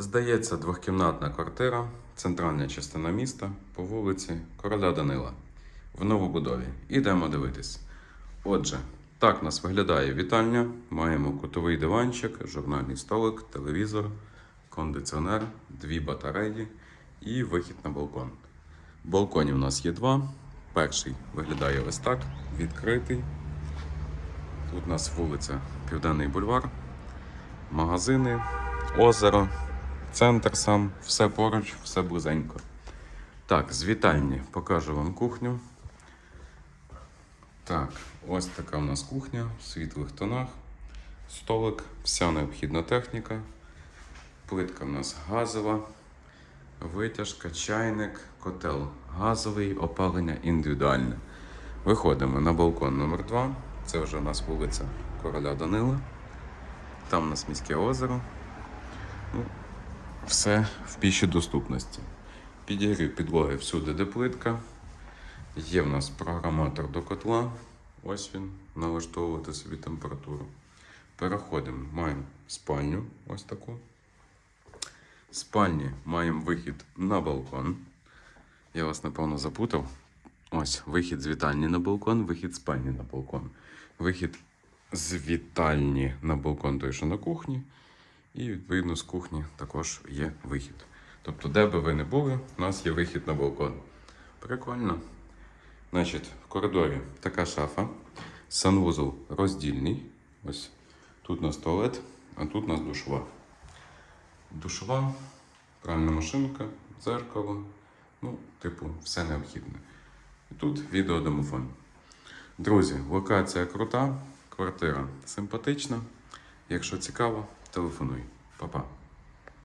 Здається, двохкімнатна квартира, центральна частина міста по вулиці Короля Данила в новобудові. Ідемо дивитись. Отже, так нас виглядає вітальня. Маємо кутовий диванчик, журнальний столик, телевізор, кондиціонер, дві батареї і вихід на балкон. Балконів у нас є два. Перший виглядає ось так, відкритий. Тут у нас вулиця Південний бульвар, магазини, озеро, центр сам, все поруч, все близенько. Так, з вітальні покажу вам кухню. Так, ось така у нас кухня в світлих тонах, столик, вся необхідна техніка. Плитка у нас газова, витяжка, чайник, котел газовий, опалення індивідуальне. Виходимо на балкон номер 2 Це вже у нас вулиця Короля Данила. Там у нас міське озеро. Все в пішій доступності. Підігрів підлоги всюди, де плитка. Є в нас програматор до котла. Ось він, налаштовувати собі температуру. Переходимо, маємо спальню, ось таку. В спальні маємо вихід на балкон. Я вас, напевно, запутав. Ось вихід з вітальні на балкон, вихід з спальні на балкон. Вихід з вітальні на балкон, той, що на кухні. І відповідно з кухні також є вихід. Тобто, де би ви не були, у нас є вихід на балкон. Прикольно. Значить, в коридорі така шафа. Санвузол роздільний. Ось тут у нас туалет, а тут у нас душова. Душова, пральна машинка, дзеркало. Ну, типу, все необхідне. І тут відеодомофон. Друзі, локація крута, квартира симпатична. Якщо цікаво, телефонуй. Па-па.